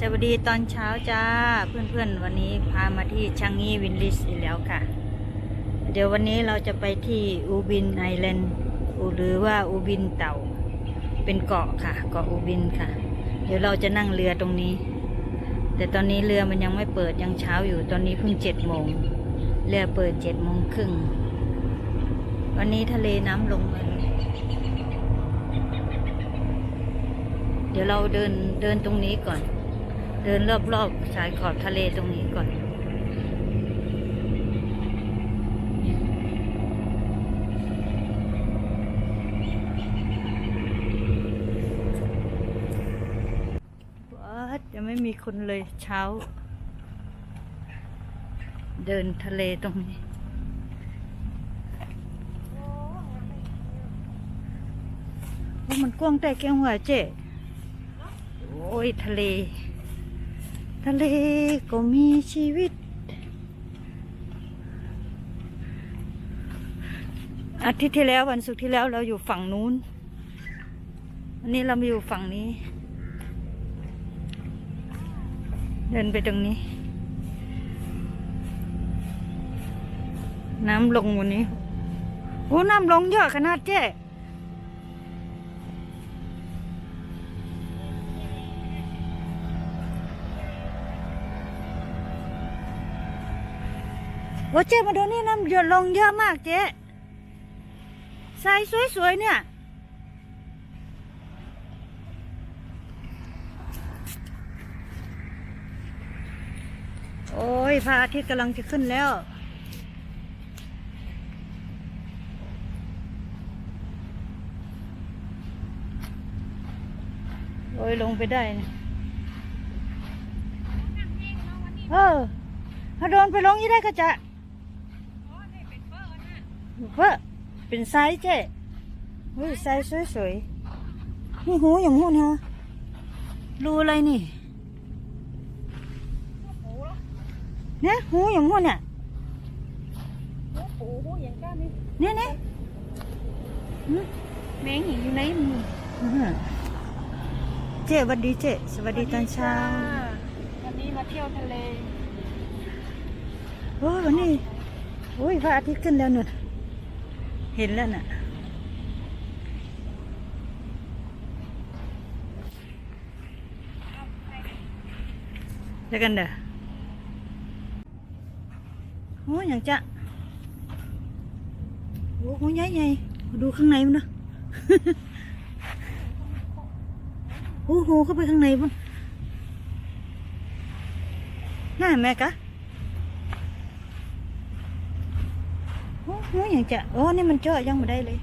สวัสดีตอนเช้าจ้าเพื่อนๆ วันนี้พามาที่ชางงีวินลิสอีกแล้วค่ะ เดี๋ยววันนี้เราจะไปที่อูบินไอแลนด์หรือว่าอูบินเต่า เป็นเกาะค่ะ เกาะอูบินค่ะ เดี๋ยวเราจะนั่งเรือตรงนี้ แต่ตอนนี้เรือมันยังไม่เปิดยังเช้าอยู่ตอนนี้เพิ่งเจ็ดโมงเรือเปิดเจ็ดโมงครึ่งวันนี้ทะเลน้ำลงมาเลยเดี๋ยวเราเดินเดินตรงนี้ก่อน เดินรอบๆชายขอบทะเลตรงนี้ก่อน ว้าดยังไม่มีคนเลยเช้า เดินทะเลตรงนี้โอ้มันกว้างแต่แก้วหัวเจ๊โอ้ยทะเล ทะเลก็มีชีวิต อาทิตย์ที่แล้ววันศุกร์ที่แล้วเราอยู่ฝั่งนู้นอันนี้เรามาอยู่ฝั่งนี้ เดินไปตรงนี้ น้ำลงวันนี้ โอ้ น้ำลงเยอะขนาดเจ๊ อ้เจ๊มาดูนี่น้ำหยดลงเยอะมากเจ๊ใสสวยๆเนี่ย โอ้ยพระอาทิตย์กำลังจะขึ้นแล้ว โอ้ยลงไปได้เออถ้าโดนไปลงยี่ได้ก็จะ เพื่อเป็นไซส์เจ๊เฮ้ยไซส์สวยๆนี่หูอย่างหูนะรูอะไรนี่เนี่ยหูอย่างหูเนี่ยโอ้โหอย่างก้านี่เนี่ยเนี่ยหืมแมงหินอยู่ไหนมึงอื้อหือเจ๊สวัสดีเจ๊สวัสดีตอนเช้าวันนี้มาเที่ยวทะเลโอ้ยวันนี้โอ้ยพระอาทิตย์ขึ้นแล้วนุ่น เห็นแล้วน่ะ แล้วกันเด้อโอ้ยอย่างจะโอ้โหใหญ่ใหญ่ดูข้างในมันนะโอ้โหเข้าไปข้างในมันน่าแม่กะ โอ้โหอย่างจะโอ้นี่มันเจาะยังไม่ได้เลย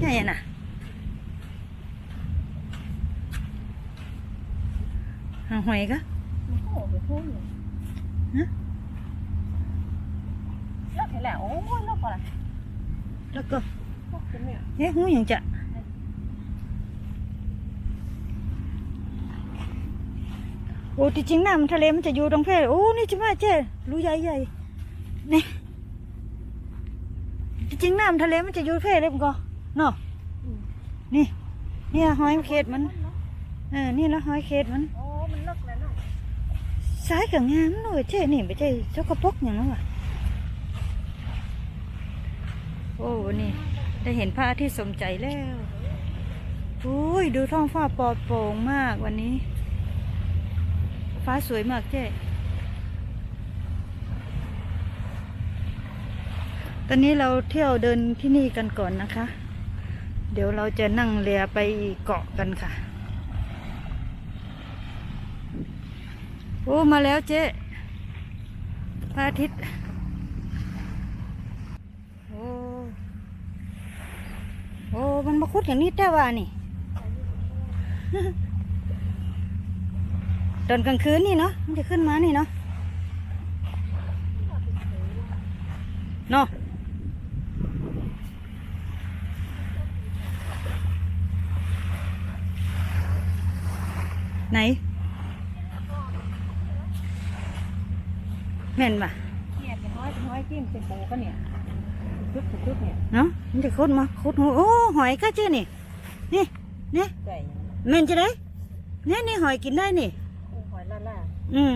นี่ไงน่ะหางหอยกะมันก็โอ้โหอยู่ฮะเลิกเห็นแล้วโอ้ยเลิกก่อนละแล้วก็เลิกเป็นเนี่ยเอ๊ะหูอย่างจะ โอ้ที่จริงน้ำทะเลมันจะอยู่ตรงเพศโอ้นี่ใช่ไหมเจ๊รู้ใหญ่ใหญ่ๆนี่ที่จริงน้ำทะเลมันจะอยู่เพศเลยมันก็เนาะนี่เนี่ยหอยเขตมันเออนี่แล้วหอยเขตมันโอ้มันเลิกแล้วเนาะสายกับงามเลยเจ๊นี่ไม่ใช่เจ้ากระปกอย่างนั้นว่ะโอ้นนี้ได้เห็นพระอาทิตย์สมใจแล้วโอ้ยดูท้องฟ้าปลอดโปร่งมากวันนี้ ฟ้าสวยมากเจ๊ตอนนี้เราเที่ยวเดินที่นี่กันก่อนนะคะ เดี๋ยวเราจะนั่งเรือไปเกาะกันค่ะ โอ้ มาแล้วเจ๊พระอาทิตย์ โอ้ โอ้ มันมาคุดอย่างนี้แต่ว่านี่ ตอนกลางคืนนี่เนาะมันจะขึ้นมานี่เนาะเนาะไหนแม่นปะเนี่ยเป็นห้อยเป็นห้อยจิ้มเป็นโบก็เนี่ยจุดจุดเนี่ยเนาะมันจะคุดมาคุดหัวโอ้หอยก็เจ้นี่นี่นี่ไก่แม่นจะได้เนี่ยนี่หอยกินได้นี่หอยล่าล่า อืม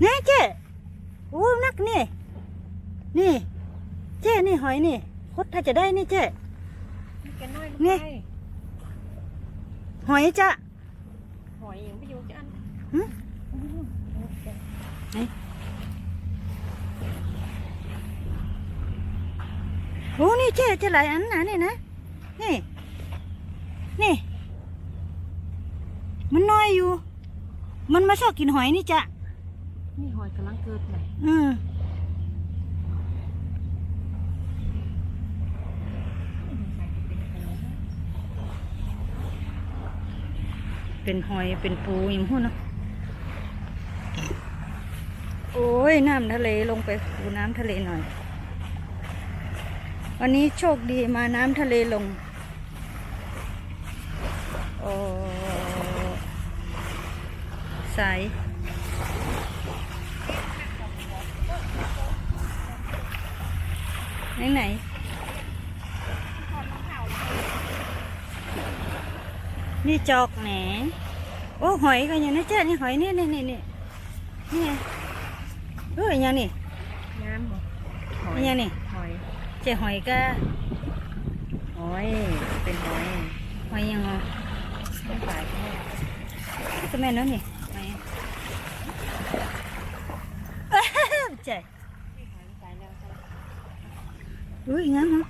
เนี่ยเจ้โอ้นักนี่ นี่ เจ้นี่หอยนี่คุดถ้าจะได้นี่เจ้แกน้อยนี่หอยจ้ะหอยยังไม่อยู่จะอันหึโอ้นี่เจ๊จะหลายอันนะนี่นะ นี่ นี่ มันน้อยอยู่ มันมาชอบกินหอยนี่จ้ะนี่หอยกำลังเกิดใหม่อืมเป็นหอยเป็นปูอย่างพวกเนาะโอ้ยน้ำทะเลลงไปดูน้ำทะเลหน่อย วันนี้โชคดีมาน้ำทะเลลง ใสไหนไหนนี่จอกแหนโอ้หอยก็อย่างนี้เจ้านี่หอยนี่นี่นี่นี่นี่ไงเอ้ยอย่างนี่งามบ่หอยอย่างนี่หอยเจ้าหอยก็หอยเป็นหอยหอยยังไงไม่ตายแค่ก็แม่นแล้วนี่หอยเจ้าตายแล้วอุ้ยงั้นเหรอ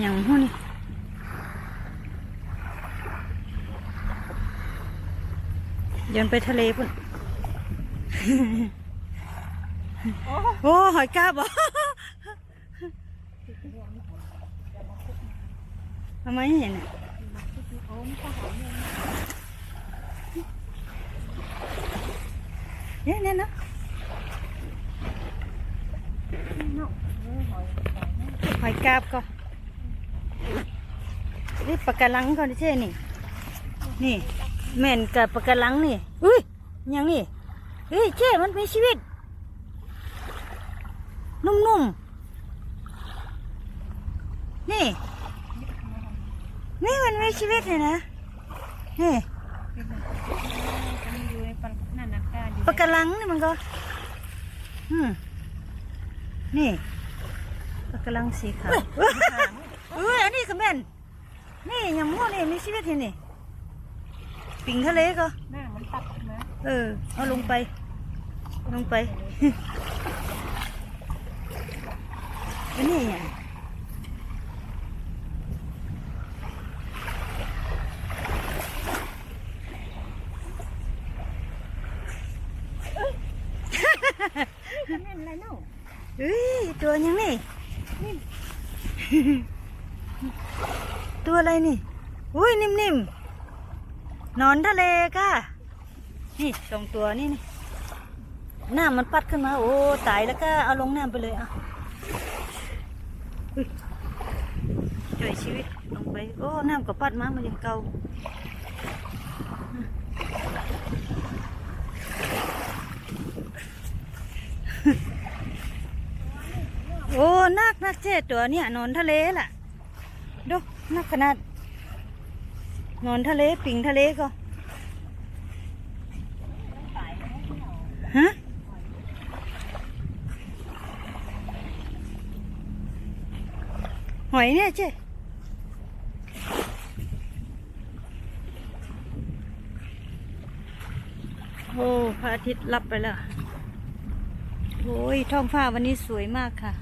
อย่างหูนี่โยนไปทะเลพุ่นโอ้โอ้หอยกาบอะทำไมเห็นอะโอ้ไม่ใช่หอยเนี่ยเนี่ยเนี่ยเนาะ เนาะหอยกาบก็นี่ปากกาลังก่อนดิเช่นี่ นี่แม่นกับปากกาลังนี่อุ้ยยังนี่เฮ้ยเจ้มันมีชีวิต นุ่มๆ นี่ นี่มันมีชีวิตเลยนะ นี่ปันนั่นนะกากกาลังนี่มันก็ อืม นี่ปากกาลังสีขาวเอ้ยอันนี้ก็แม่นนี่อย่างมั่วนี่มีชีวิตเห็นนี่ปิ่งทะเลก็หน้ามันตัดนะเออเอาลงไป ลงไปอันนี้อย่าง นั่นอะไรเนาะ เฮ้ยตัวยังนี่ตัวอะไรนี่ อุ้ยนิ่มๆนอนทะเลค่ะ นี่สองตัวนี่นี่น้ำมันปัดขึ้นมา โอ้ตายแล้วก็เอาลงน้ำไปเลยอะอุ้ยจ่วยชีวิตลงไป โอ้ น้ำก็ปัดมามันยังเก่า โอ้นักนักเจ๊ตัวเนี่ยนอนทะเลล่ะดูนักขนาดนอนทะเลปิงทะเลก็ฮะหอยเนี่ยเจ๊โอ้พระอาทิตย์รับไปแล้วโอ้ยท้องฟ้าวันนี้สวยมากค่ะ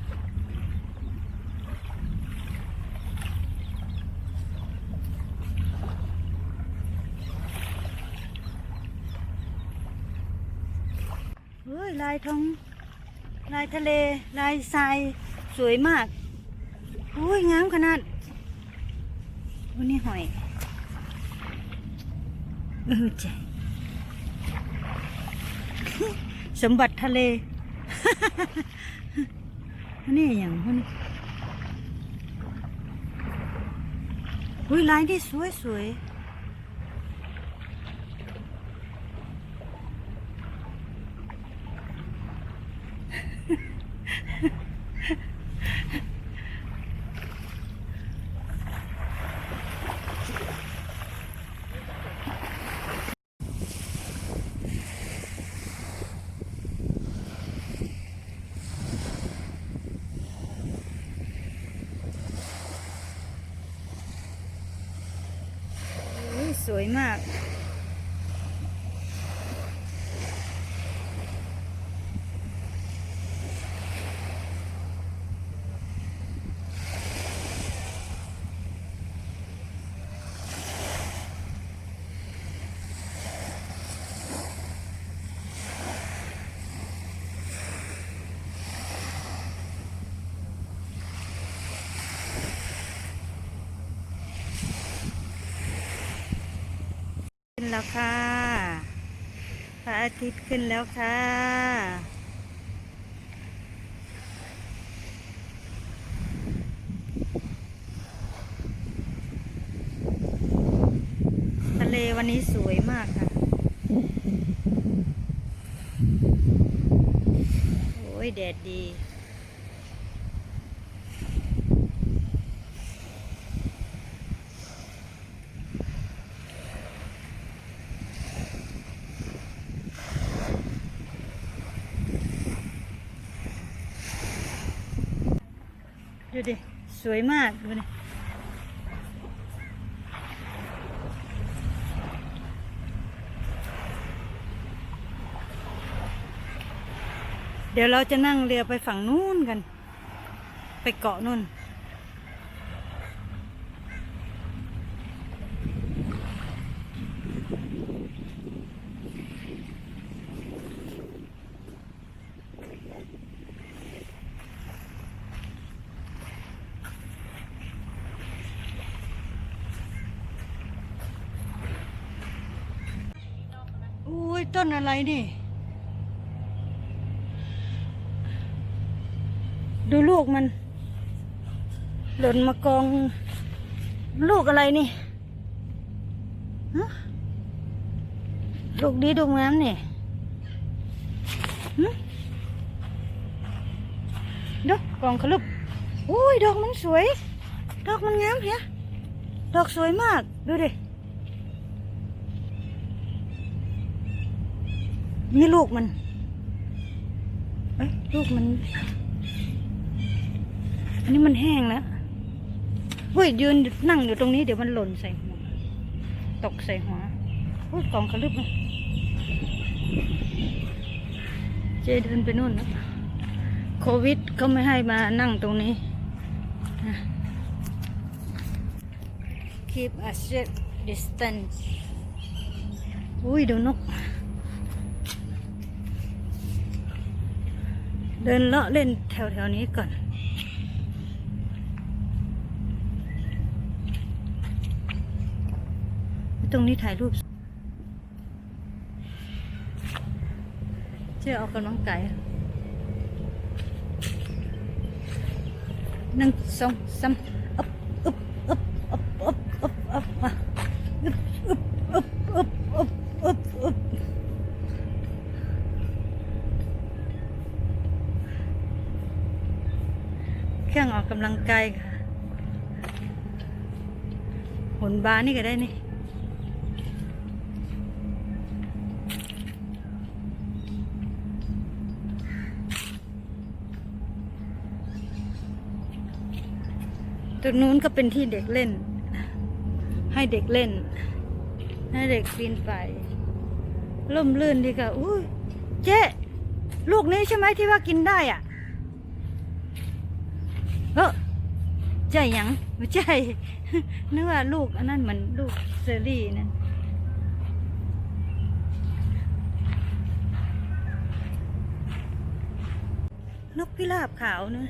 เฮ้ย ลายท้องลายทะเลลายทรายสวยมากโอ้ยงามขนาดวันนี้หอยเออเจสมบัติทะเลนนี้อย่างพวกนี้อุ้ยลายที่สวยสวย วยมาก ขึ้น แล้วค่ะพระอาทิตย์ขึ้นแล้วค่ะทะเลวันนี้สวยมากค่ะ โอ้ยแดดดีดิ สวยมากดูนี่เดี๋ยวเราจะนั่งเรือไปฝั่งนู้นกัน ไปเกาะนู่น อุ้ย ต้นอะไรนี่ ดูลูกมัน หล่นมากอง ลูกอะไรนี่ฮะลูกดีดกงามนี่ดูกองขลุบอุ้ยดอกมันสวย ดอกมันงามเฮียดอกสวยมาก ดูดิ นี่ลูกมันเอ้ยลูกมัน อันนี้มันแห้งแล้วเฮ้ยยืนนั่งอยู่ตรงนี้เดี๋ยวมันหล่นใส่หัวตกใส่หัวอุ้ยกองขลึบเลยเจเดินไปนู่นนะโควิดเขาไม่ให้มานั่งตรงนี้นะ keep a safe distance อุ้ยดูนก เดินเลาะเล่นแถวๆนี้ก่อน ตรงนี้ถ่ายรูปเชื่อออกกำลังกายหนึ่งสองสามอึบอึบอึบอึบอึบอึบอึบมาอึบอึบอึบอึบอึบอึบอึบเครื่องออกกำลังกายค่ะหุ่นบานี่ก็ได้นี่ตรงนู้นก็เป็นที่เด็กเล่น ให้เด็กเล่น ให้เด็กปีนไปล่มลื่นดีค่ะอุ้ยเจ๊ลูกนี้ใช่ไหมที่ว่ากินได้อะเออ ใจหยังไม่ใช่ นึกว่าลูกอันนั้นเหมือนลูกเซอรี่นั่นนกพิราบขาวเนอะ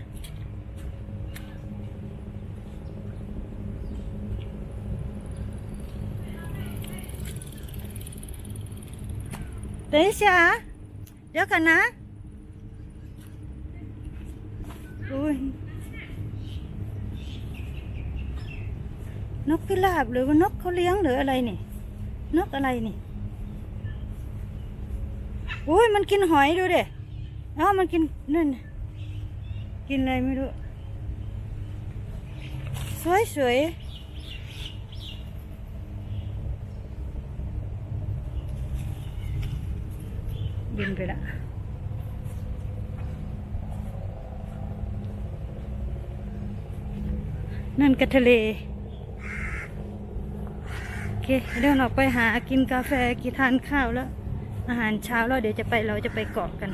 等一下啊，เดี๋ยวกันนะ นกพิราบหรือว่านกเขาเลี้ยงหรืออะไรนี่ นกอะไรนี่อุ้ยมันกินหอยดูเด็อ้ามันกินนั่นกินอะไรไม่รู้ สวยสวยบินไปละนั่นกระทะเล เคเดินออกไปหากินกาแฟกินทานข้าวแล้ว อาหารเช้าแล้วเดี๋ยวจะไปเราจะไปเกาะกัน